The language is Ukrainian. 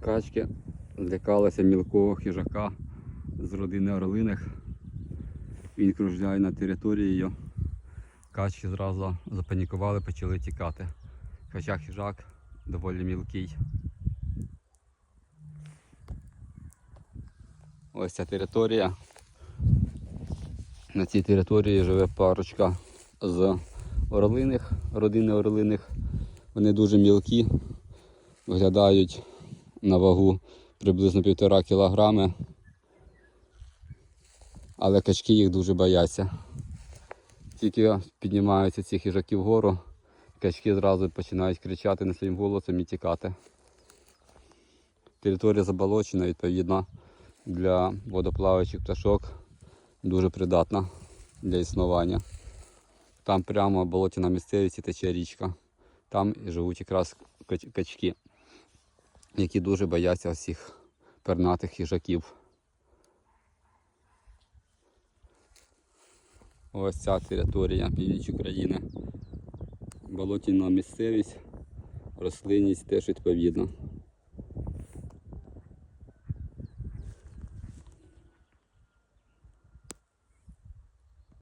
Качки злякалися мілкого хижака з родини орлиних. Він кружляє на територією. Качки зразу запанікували, почали тікати. Хоча хижак доволі мілкий. Ось ця територія. На цій території живе парочка з орлиних, родини орлиних. Вони дуже мілкі, виглядають на вагу приблизно півтора кілограми. Але качки їх дуже бояться. Тільки піднімаються ці хижаки вгору, качки зразу починають кричати не своїм голосом і тікати. Територія заболочена, відповідно, для водоплаваючих пташок дуже придатна для існування. Там прямо болотяна місцевість і тече річка. Там живуть якраз качки, які дуже бояться всіх пернатих хижаків. Ось ця територія північ України. Болотяна місцевість, рослинність теж відповідна.